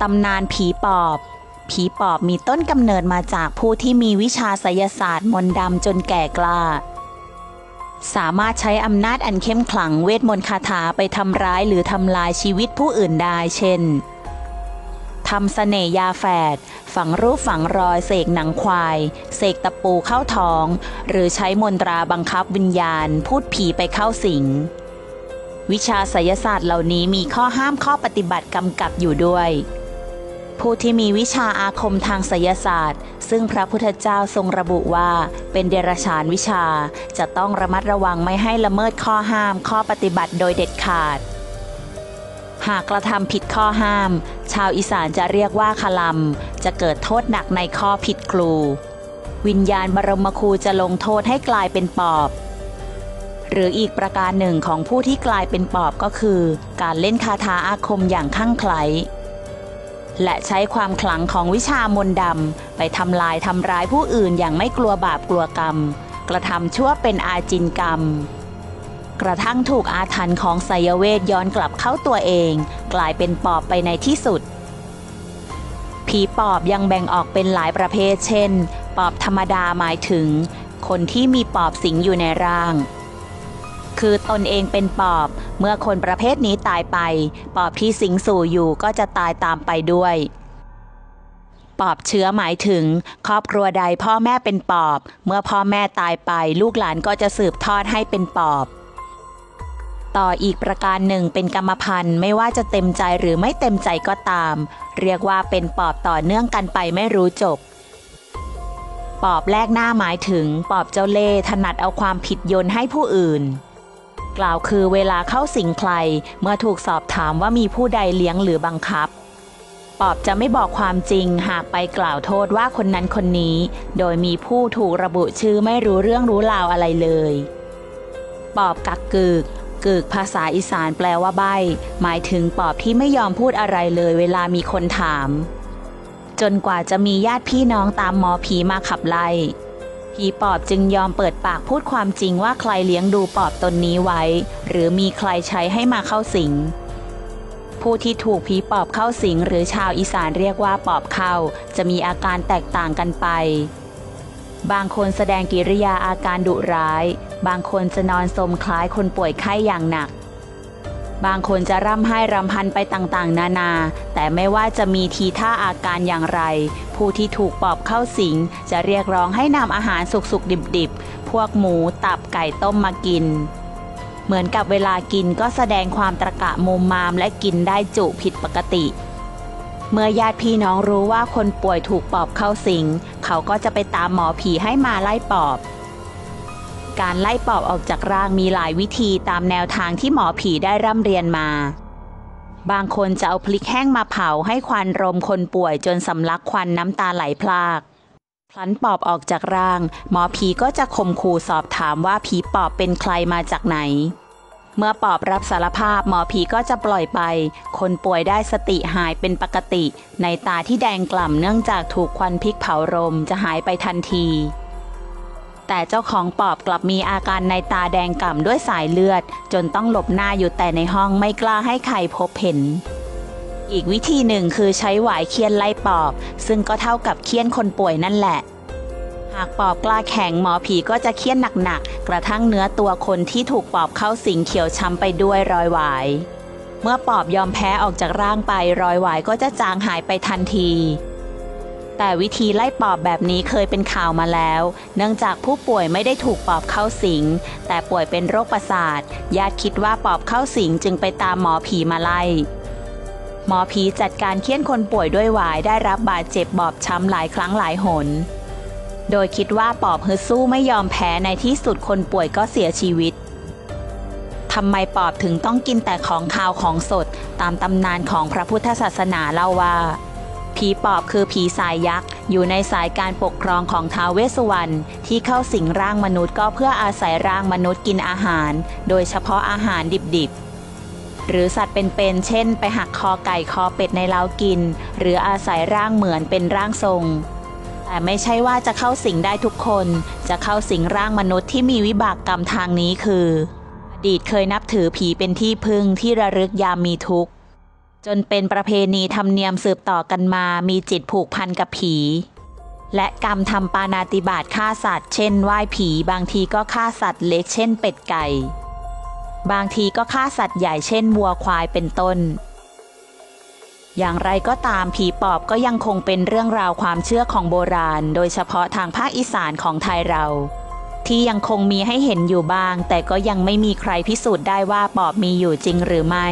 ตำนานผีปอบ ผีปอบมีต้นกำเนิดมาจากผู้ที่มีวิชาไสยศาสตร์มนต์ดำจนแก่กล้า สามารถใช้อำนาจอันเข้มขลังเวทมนต์คาถาไปทำร้ายหรือทำลายชีวิตผู้อื่นได้ เช่นทำเสน่ยาแฝด ฝังรูปฝังรอยเสกหนังควาย เสกตะปูเข้าท้อง หรือใช้มนตราบังคับวิญญาณ พูดผีไปเข้าสิง วิชาไสยศาสตร์เหล่านี้มีข้อห้ามข้อปฏิบัติกำกับอยู่ด้วย ผู้ที่มีวิชาอาคมทางไสยศาสตร์ ซึ่งพระพุทธเจ้าทรงระบุว่า เป็นเดรัจฉานวิชา จะต้องระมัดระวังไม่ให้ละเมิดข้อห้าม ข้อปฏิบัติโดยเด็ดขาด หากกระทำผิดข้อห้าม ชาวอีสานจะเรียกว่าคลำจะเกิดโทษหนักในข้อผิดครู วิญญาณบรมครูจะลงโทษให้กลายเป็นปอบหรืออีกประการหนึ่งของผู้ที่กลายเป็นปอบก็คือ การเล่นคาถาอาคมอย่างข้างไคล้ และใช้ความขลังของวิชามนต์ดำไปทำลายทำร้ายผู้อื่นอย่างไม่กลัวบาปกลัวกรรม กระทำชั่วเป็นอาจินกรรม กระทั่งถูกอาถรรพ์ของไสยเวทย้อนกลับเข้าตัวเอง กลายเป็นปอบไปในที่สุด ผีปอบยังแบ่งออกเป็นหลายประเภท เช่น ปอบธรรมดาหมายถึง คนที่มีปอบสิงอยู่ในร่าง คือตนเองเป็นปอบ เมื่อคนประเภทนี้ตายไป ปอบที่สิงสู่อยู่ก็จะตายตามไปด้วยปอบเชื้อหมายถึง ครอบครัวใดพ่อแม่เป็นปอบ เมื่อพ่อแม่ตายไป ลูกหลานก็จะสืบทอดให้เป็นปอบ ต่ออีกประการหนึ่งเป็นกรรมพันธุ์ไม่ว่าจะเต็มใจหรือไม่เต็มใจก็ตาม เรียกว่าเป็นปอบต่อเนื่องกันไปไม่รู้จบ ปอบแรกหน้าหมายถึง ปอบเจ้าเล่ห์ถนัดเอาความผิดโยนให้ผู้อื่น กล่าวคือเวลาเข้าสิงใคร เมื่อถูกสอบถามว่ามีผู้ใดเลี้ยงหรือบังคับ ปอบจะไม่บอกความจริงหากไปกล่าวโทษว่าคนนั้นคนนี้ โดยมีผู้ถูกระบุชื่อไม่รู้เรื่องรู้ราวอะไรเลย ปอบกักกึกกึกภาษาอีสานแปลว่าใบ หมายถึงปอบที่ไม่ยอมพูดอะไรเลยเวลามีคนถาม จนกว่าจะมีญาติพี่น้องตามหมอผีมาขับไล่ ผีปอบจึงยอมเปิดปากพูดความจริงว่าใครเลี้ยงดูปอบตนนี้ไว้ หรือมีใครใช้ให้มาเข้าสิง ผู้ที่ถูกผีปอบเข้าสิงหรือชาวอีสานเรียกว่าปอบเข้า จะมีอาการแตกต่างกันไป บางคนแสดงกิริยาอาการดุร้าย บางคนจะนอนสมคล้ายคนป่วยไข้อย่างหนัก บางคนจะร่ำไห้รำพันไปต่างๆ นานา แต่ไม่ว่าจะมีทีท่าอาการอย่างไร ผู้ที่ถูกปอบเข้าสิง จะเรียกร้องให้นำอาหารสุกๆ ดิบๆ พวกหมูตับไก่ต้มมากิน เหมือนกับเวลากินก็แสดงความตะกะมุมมามและกินได้จุผิดปกติ เมื่อญาติพี่น้องรู้ว่าคนป่วยถูกปอบเข้าสิง เขาก็จะไปตามหมอผีให้มาไล่ปอบ การไล่ปอบออกจากร่างมีหลายวิธีตามแนวทางที่หมอผีได้ร่ำเรียนมา บางคนจะเอาพลิกแห้งมาเผาให้ควันรมคนป่วยจนสำลักควันน้ำตาไหลพลากพลันปอบออกจากร่าง หมอผีก็จะข่มขู่สอบถามว่าผีปอบเป็นใครมาจากไหน เมื่อปอบรับสารภาพหมอผีก็จะปล่อยไป คนป่วยได้สติหายเป็นปกติ ในตาที่แดงกล่ำเนื่องจากถูกควันพิษเผารมจะหายไปทันที แต่เจ้าของปอบกลับมีอาการในตาแดงก่ำด้วยสายเลือด จนต้องหลบหน้าอยู่แต่ในห้องไม่กล้าให้ใครพบเห็น อีกวิธีหนึ่งคือใช้หวายเคียนไล่ปอบ ซึ่งก็เท่ากับเคียนคนป่วยนั่นแหละ หากปอบกล้าแข็งหมอผีก็จะเคียนหนักๆกระทั่งเนื้อตัวคนที่ถูกปอบเข้าสิงเขียวช้ำไปด้วยรอยหวายเมื่อปอบยอมแพ้ออกจากร่างไปรอยหวายก็จะจางหายไปทันที แต่วิธีไล่ปอบแบบนี้เคยเป็นข่าวมาแล้ว เนื่องจากผู้ป่วยไม่ได้ถูกปอบเข้าสิง แต่ป่วยเป็นโรคประสาท ญาติคิดว่าปอบเข้าสิงจึงไปตามหมอผีมาไล่หมอผีจัดการเคี่ยนคนป่วยด้วยวายได้รับบาดเจ็บบอบช้ำหลายครั้งหลายหน โดยคิดว่าปอบฮึดสู้ไม่ยอมแพ้ในที่สุดคนป่วยก็เสียชีวิตทำไมปอบถึงต้องกินแต่ของคาวของสดตามตำนานของพระพุทธศาสนาเล่าว่า ผีปอบคือผีสายยักษ์ อยู่ในสายการปกครองของท้าวเวสสุวรรณที่เข้าสิงร่างมนุษย์ก็เพื่ออาศัยร่างมนุษย์กินอาหาร โดยเฉพาะอาหารดิบๆ หรือสัตว์เป็นๆเช่น ไปหักคอไก่คอเป็ดในเล้ากิน หรืออาศัยร่างเหมือนเป็นร่างทรง แต่ไม่ใช่ว่าจะเข้าสิงได้ทุกคน จะเข้าสิงร่างมนุษย์ที่มีวิบากกรรมทางนี้คือ อดีตเคยนับถือผีเป็นที่พึ่งที่ระลึกยามมีทุกข์ จนเป็นประเพณีธรรมเนียมสืบต่อกันมามีจิตผูกพันกับผี และกรรมทำปานาติบาตฆ่าสัตว์ เช่นไหว้ผีบางทีก็ฆ่าสัตว์เล็กเช่นเป็ดไก่ บางทีก็ฆ่าสัตว์ใหญ่เช่นวัวควายเป็นต้น อย่างไรก็ตามผีปอบก็ยังคงเป็นเรื่องราวความเชื่อของโบราณ โดยเฉพาะทางภาคอีสานของไทยเราที่ยังคงมีให้เห็นอยู่บ้าง แต่ก็ยังไม่มีใครพิสูจน์ได้ว่าปอบมีอยู่จริงหรือไม่